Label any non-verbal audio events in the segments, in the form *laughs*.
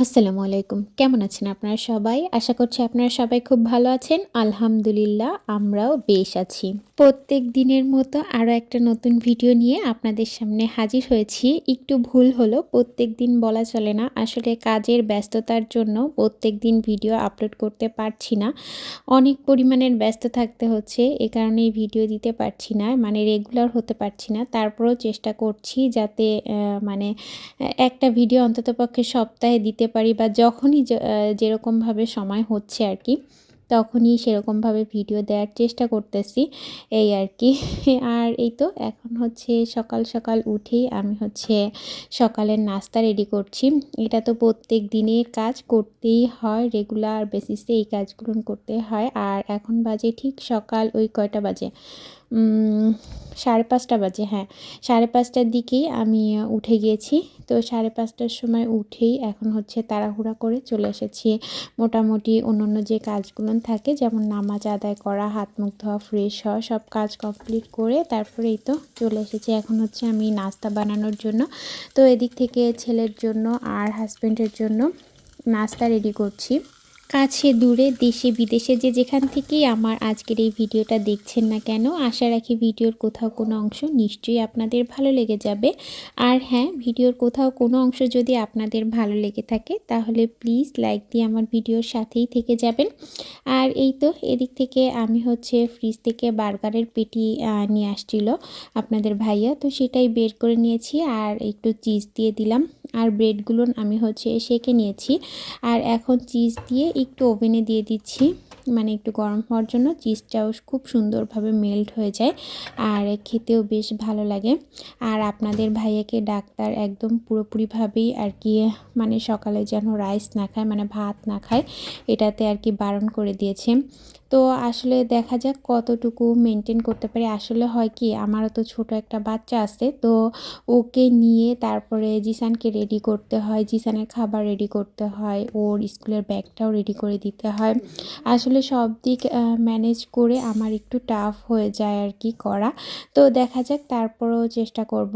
আসসালামু আলাইকুম। কেমন আছেন আপনারা সবাই? আশা করছি আপনারা সবাই খুব ভালো আছেন। আলহামদুলিল্লাহ, আমরাও বেশ আছি। প্রত্যেক দিনের মতো আরও একটা নতুন ভিডিও নিয়ে আপনাদের সামনে হাজির হয়েছি। একটু ভুল হলো, প্রত্যেক দিন বলা চলে না। আসলে কাজের ব্যস্ততার জন্য প্রত্যেক দিন ভিডিও আপলোড করতে পারছি না। অনেক পরিমাণের ব্যস্ত থাকতে হচ্ছে, এ কারণেই ভিডিও দিতে পারছি না মানে রেগুলার হতে পারছি না। তারপরেও চেষ্টা করছি যাতে মানে একটা ভিডিও অন্ততপক্ষে সপ্তাহে দিতে দিতে পারি বা যখনই যেরকমভাবে সময় হচ্ছে আর কি, তখনই সেরকমভাবে ভিডিও দেওয়ার চেষ্টা করতেছি এই আর কি। *laughs* আর এই তো এখন হচ্ছে সকাল সকাল উঠেই আমি হচ্ছে সকালের নাস্তা রেডি করছি। এটা তো প্রত্যেক দিনের কাজ করতেই হয় রেগুলার বেসিসে এই কাজগুলো করতে হয়। আর এখন বাজে ঠিক সকাল ওই কয়টা বাজে? সাড়ে পাঁচটা বাজে হ্যাঁ। সাড়ে পাঁচটার দিকেই আমি উঠে গিয়েছি তো সাড়ে পাঁচটার সময় উঠেই এখন হচ্ছে তাড়াহুড়া করে চলে এসেছি। মোটামুটি অন্য অন্য যে কাজগুলো থাকে, যেমন নামাজ আদায় করা, হাত মুখ ধোয়া ফ্রেশ হওয়া, সব কাজ কমপ্লিট করে তারপরেই তো চলে এসেছি। এখন হচ্ছে আমি নাস্তা বানানোর জন্য। তো এদিক থেকে ছেলের জন্য আর হাজব্যান্ডের জন্য নাস্তা রেডি করছি। কাছে, দূরে, দেশে, বিদেশে যে যেখান থেকেই আমার আজকের এই ভিডিওটা দেখছেন না কেন, আশা রাখি ভিডিওর কোথাও কোনো অংশ নিশ্চয়ই আপনাদের ভালো লেগে যাবে। আর হ্যাঁ ভিডিওর কোথাও কোনো অংশ যদি আপনাদের ভালো লেগে থাকে, তাহলে প্লিজ লাইক দিয়ে আমার ভিডিওর সাথেই থেকে যাবেন। আর এই তো এদিক থেকে আমি হচ্ছে ফ্রিজ থেকে বার্গারের পেটি নিয়ে আসছিল আপনাদের ভাইয়া, তো সেটাই বের করে নিয়েছি। আর একটু চিজ দিয়ে দিলাম। আর ব্রেডগুলো আমি হচ্ছে সেকে নিয়েছি। আর এখন চিজ দিয়ে একটু ওভেনে দিয়ে দিচ্ছি। মানে একটু গরম হওয়ার জন্য চিজটাও খুব সুন্দরভাবে মেল্ট হয়ে যায় আর খেতেও বেশ ভালো লাগে। আর আপনাদের ভাইয়াকে ডাক্তার একদম পুরোপুরিভাবেই আর কি মানে সকালে যেন রাইস না খায় মানে ভাত না খায়, এটাতে আর কি বারণ করে দিয়েছে। তো আসলে দেখা যাক কতটুকু মেনটেন করতে পারি। আসলে হয় কি, আমারও তো ছোট একটা বাচ্চা আছে, তো ওকে নিয়ে তারপরে জিসানকে রেডি করতে হয়, জিসানের খাবার রেডি করতে হয়, ওর স্কুলের ব্যাগটাও রেডি করে দিতে হয়। আসলে সব দিক ম্যানেজ করে আমার একটু টাফ হয়ে যায় আর কি করা। তো দেখা যাক, তারপরেও চেষ্টা করব।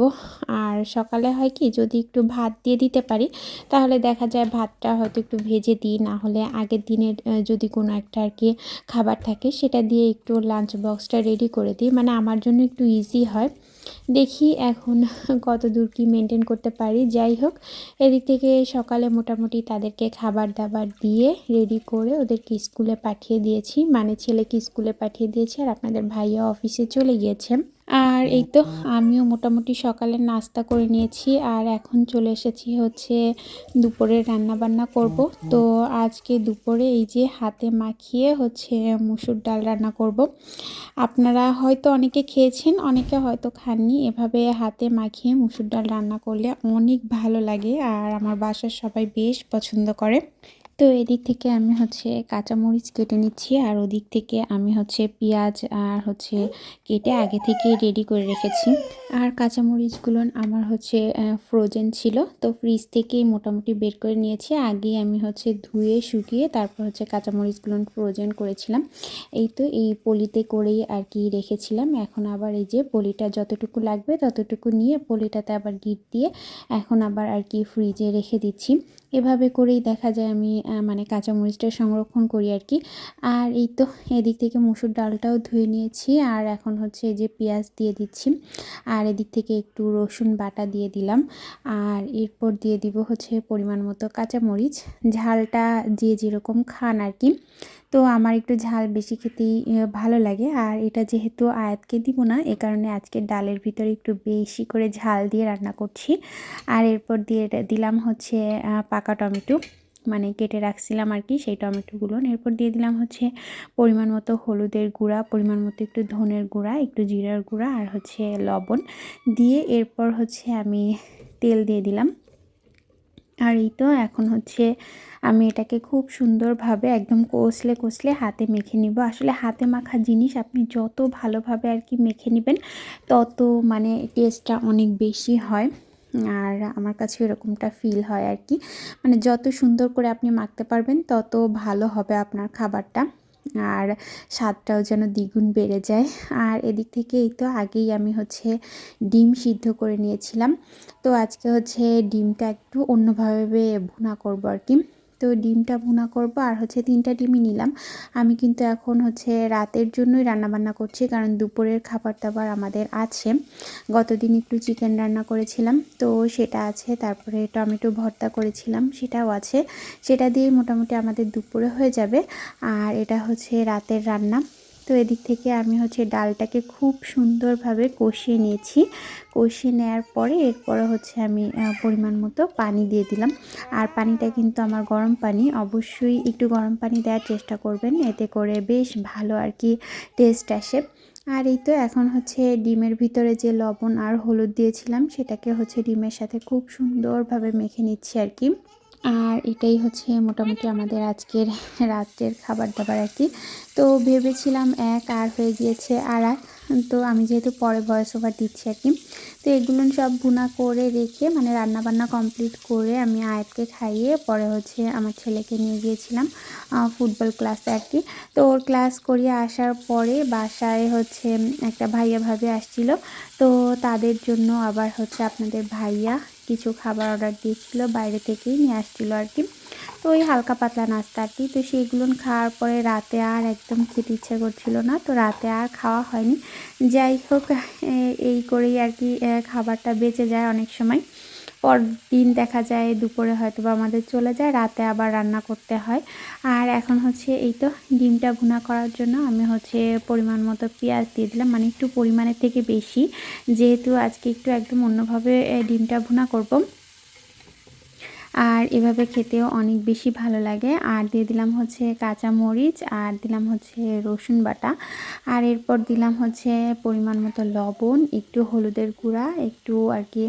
আর সকালে হয় কি যদি একটু ভাত দিয়ে দিতে পারি, তাহলে দেখা যায় ভাতটা হয়তো একটু ভেজে দিই, না হলে আগের দিনের যদি কোনো একটা আর কি খাবার থাকে সেটা দিয়ে একটু লাঞ্চ বক্সটা রেডি করে দিই। মানে আমার জন্য একটু ইজি হয়। দেখি এখন *laughs* কত দূর কী মেনটেন করতে পারি। যাই হোক, এদিক থেকে সকালে মোটামুটি তাদেরকে খাবার দাবার দিয়ে রেডি করে ওদেরকে স্কুলে পাঠিয়ে দিয়েছি। মানে ছেলেকে স্কুলে পাঠিয়ে দিয়েছি আর আপনাদের ভাইয়া অফিসে চলে গিয়েছে। আর এই তো আমিও মোটামুটি সকালে নাস্তা করে নিয়েছি আর এখন চলে এসেছি হচ্ছে দুপুরে রান্না বান্না করব। তো আজকে দুপুরে এই যে হাতে মাখিয়ে হচ্ছে মুসুর ডাল রান্না করব। আপনারা হয়তো অনেকে খেয়েছেন, অনেকে হয়তো খাননি। এভাবে হাতে মাখিয়ে মুসুর ডাল রান্না করলে অনেক ভালো লাগে আর আমার বাসার সবাই বেশ পছন্দ করে। তো এদিক থেকে আমি হচ্ছে কাঁচামরিচ কেটে নিচ্ছি, আর ওদিক থেকে আমি হচ্ছে পেঁয়াজ আর হচ্ছে কেটে আগে থেকে রেডি করে রেখেছি। আর কাঁচামরিচগুলো আমার হচ্ছে ফ্রোজেন ছিল, তো ফ্রিজ থেকেই মোটামুটি বের করে নিয়েছি। আগে আমি হচ্ছে ধুয়ে, শুকিয়ে তারপর হচ্ছে কাঁচামরিচগুলো ফ্রোজেন করেছিলাম। এই তো এই পলিতে করেই আর কি রেখেছিলাম। এখন আবার এই যে পলিটা যতটুকু লাগবে ততটুকু নিয়ে পলিটাতে আবার গিট দিয়ে এখন আবার আর কি ফ্রিজে রেখে দিচ্ছি। এভাবে করেই দেখা যায় আমি মানে কাঁচামরিচটা সংরক্ষণ করি আর কি। আর এই তো এদিক থেকে মুসুর ডালটাও ধুয়ে নিয়েছি আর এখন হচ্ছে যে পেঁয়াজ দিয়ে দিচ্ছি। আর এদিক থেকে একটু রসুন বাটা দিয়ে দিলাম। আর এরপর দিয়ে দিব হচ্ছে পরিমাণ মতো কাঁচামরিচ। ঝালটা যে যেরকম খান আর কি। তো আমার একটু ঝাল বেশি খেতেই ভালো লাগে। আর এটা যেহেতু আয়াতকে দিব না, এ কারণে আজকে ডালের ভিতরে একটু বেশি করে ঝাল দিয়ে রান্না করছি। আর এরপর দিয়ে দিলাম হচ্ছে পাকা টমেটো। মানে কেটে রাখছিলাম আর কি, সেই টমেটোগুলো। এরপর দিয়ে দিলাম হচ্ছে পরিমাণ মতো হলুদের গুঁড়া, পরিমাণ মতো একটু ধনের গুঁড়া, একটু জিরার গুঁড়া আর হচ্ছে লবণ। দিয়ে এরপর হচ্ছে আমি তেল দিয়ে দিলাম। আর এই তো এখন হচ্ছে আমি এটাকে খুব সুন্দরভাবে একদম কষলে কষলে হাতে মেখে নিব। আসলে হাতে মাখা জিনিস আপনি যত ভালোভাবে আর কি মেখে নেবেন, তত মানে টেস্টটা অনেক বেশি হয়। আর আমার কাছে এরকমটা ফিল হয় আর কি মানে যত সুন্দর করে আপনি মাখতে পারবেন, তত ভালো হবে আপনার খাবারটা। আর স্বাদটাও যেন দ্বিগুণ বেড়ে যায়। আর এদিক থেকে এই তো আগেই আমি হচ্ছে ডিম সিদ্ধ করে নিয়েছিলাম। তো আজকে হচ্ছে ডিমটা একটু অন্যভাবে ভুনা করব আর কি তো ডিমটা ভুনা করব আর হচ্ছে তিনটা ডিমই নিলাম। আমি কিন্তু এখন হচ্ছে রাতের জন্যই রান্নাবান্না করছি, কারণ দুপুরের খাবার দাবার আমাদের আছে। গতদিন একটু চিকেন রান্না করেছিলাম, তো সেটা আছে। তারপরে টমেটো ভর্তা করেছিলাম, সেটাও আছে। সেটা দিয়ে মোটামুটি আমাদের দুপুরে হয়ে যাবে। আর এটা হচ্ছে রাতের রান্না। তো এদিক থেকে আমি হচ্ছে ডালটাকে খুব সুন্দরভাবে কষিয়ে নিয়েছি। কষিয়ে নেওয়ার পরে এরপরে হচ্ছে আমি পরিমাণ মতো পানি দিয়ে দিলাম। আর পানিটা কিন্তু আমার গরম পানি। অবশ্যই একটু গরম পানি দেওয়ার চেষ্টা করবেন। এতে করে বেশ ভালো আর কি টেস্ট আসে। আর এই তো এখন হচ্ছে ডিমের ভিতরে যে লবণ আর হলুদ দিয়েছিলাম, সেটাকে হচ্ছে ডিমের সাথে খুব সুন্দরভাবে মেখে নিচ্ছি আর কি। আর এটাই হচ্ছে মোটামুটি আমাদের আজকের *laughs* রাত্রের খাবার দাবার আর কি। তো ভেবেছিলাম এক আর হয়ে গিয়েছে আর এক। তো আমি যেহেতু পরে ভয়েস ওভার দিচ্ছি আর কি। তো এগুলো সব ভুনা করে রেখে মানে রান্না বান্না কমপ্লিট করে আমি আয়াতকে খাইয়ে পরে হচ্ছে আমার ছেলেকে নিয়ে গিয়েছিলাম ফুটবল ক্লাসে আর কি। তো ওর ক্লাস করিয়ে আসার পরে বাসায় হচ্ছে একটা ভাইয়া ভাবে আসছিল। তো তাদের জন্য আবার হচ্ছে আপনাদের ভাইয়া কিছু খাবার অর্ডার দিয়েছিল, বাইরে থেকেই নিয়ে আসছিল আর কি। তো ওই হালকা পাতলা নাস্তা আর কি। তো সেইগুলো খাওয়ার পরে রাতে আর একদম খেতে ইচ্ছে করছিল না। তো রাতে আর খাওয়া হয়নি। যাই হোক এই করেই আর কি খাবারটা বেঁচে যায় অনেক সময়। পর দিন দেখা যায়, দুপুরে হয়তো বা আমাদের চলে যায়, রাতে আবার রান্না করতে হয়। আর এখন হচ্ছে এই তো ডিমটা ভুনা করার জন্য আমি হচ্ছে পরিমাণ মতো পেঁয়াজ দিয়ে দিলাম মানে একটু পরিমাণের থেকে বেশি। যেহেতু আজকে একটু একদম অন্যভাবে ডিমটা ভুনা করব। আর এভাবে খেতেও অনেক বেশি ভালো লাগে। আর দিয়ে দিলাম হচ্ছে কাঁচা মরিচ আর দিলাম হচ্ছে রসুন বাটা, আর এরপর দিলাম হচ্ছে পরিমাণ মতো লবণ, একটু হলুদের গুঁড়া, একটু আর কি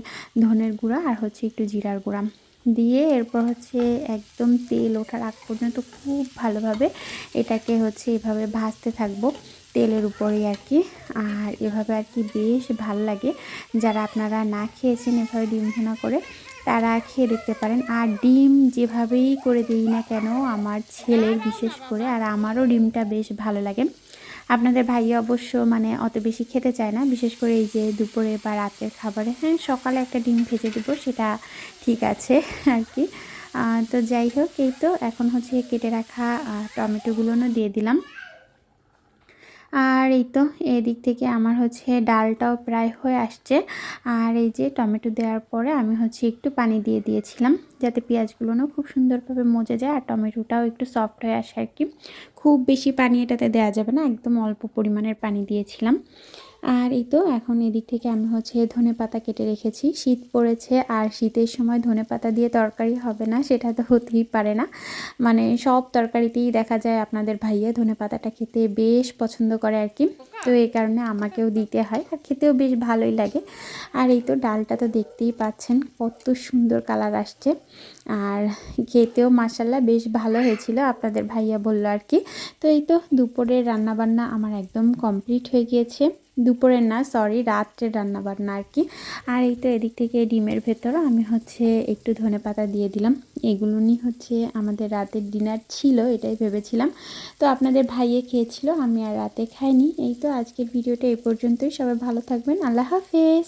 ধনের গুঁড়া, আর হচ্ছে একটু জিরার গুঁড়া। দিয়ে এরপর হচ্ছে একদম তেল ওঠার আগ পর্যন্ত খুব ভালোভাবে এটাকে হচ্ছে এভাবে ভাজতে থাকব তেলের উপরেই আর কি। আর এভাবে আর কি বেশ ভালো লাগে। যারা আপনারা না খেয়েছেন এভাবে ডিম ভুনা করে তারা খেয়ে দেখতে পারেন। আর ডিম যেভাবেই করে দিই না কেন, আমার ছেলের বিশেষ করে, আর আমারও ডিমটা বেশ ভালো লাগে। আপনাদের ভাইয়া অবশ্য মানে অত বেশি খেতে চায় না, বিশেষ করে এই যে দুপুরে বা রাতের খাবারে। হ্যাঁ সকালে একটা ডিম ভেজে দেবো, সেটা ঠিক আছে আর কি। তো যাই হোক, এই তো, এখন হচ্ছে কেটে রাখা টমেটোগুলোও দিয়ে দিলাম। আর এই তো, এদিক থেকে আমার হচ্ছে ডালটাও প্রায় হয়ে আসছে। আর এই যে টমেটো দেওয়ার পরে আমি হচ্ছে একটু পানি দিয়ে দিয়েছিলাম, যাতে পেঁয়াজগুলোও খুব সুন্দরভাবে মজে যায় আর টমেটোটাও একটু সফট হয়ে আসে আর কি। খুব বেশি পানি এটাতে দেওয়া যাবে না, একদম অল্প পরিমাণের পানি দিয়েছিলাম। আর এই তো, এখন এদিক থেকে আমি হচ্ছে ধনে পাতা কেটে রেখেছি। শীত পড়েছে আর শীতের সময় ধনে পাতা দিয়ে তরকারি হবে না, সেটা তো হতেই পারে না। মানে সব তরকারিতেই দেখা যায় আপনাদের ভাইয়া ধনে পাতাটা খেতে বেশ পছন্দ করে আর কি। তো এই কারণে আমাকেও দিতে হয় আর খেতেও বেশ ভালোই লাগে। আর এই তো ডালটা তো দেখতেই পাচ্ছেন, কত সুন্দর কালার আসছে। আর খেতেও মাসাল্লাহ বেশ ভালো হয়েছিল, আপনাদের ভাইয়া বলল আর কি। তো এই তো দুপুরের রান্নাবান্না আমার একদম কমপ্লিট হয়ে গিয়েছে। দুপুরের না সরি রাত্রের রান্নাবান্না আর কি। আর এই তো এদিক থেকে ডিমের ভেতরও আমি হচ্ছে একটু ধনে পাতা দিয়ে দিলাম। এগুলো নিয়ে হচ্ছে আমাদের রাতের ডিনার ছিল, এটাই ভেবেছিলাম। তো আপনাদের ভাইয়ে খেয়েছিল, আমি আর রাতে খাইনি। এই তো আজকের ভিডিওটা এই পর্যন্তই। সবাই ভালো থাকবেন। আল্লাহ হাফেজ।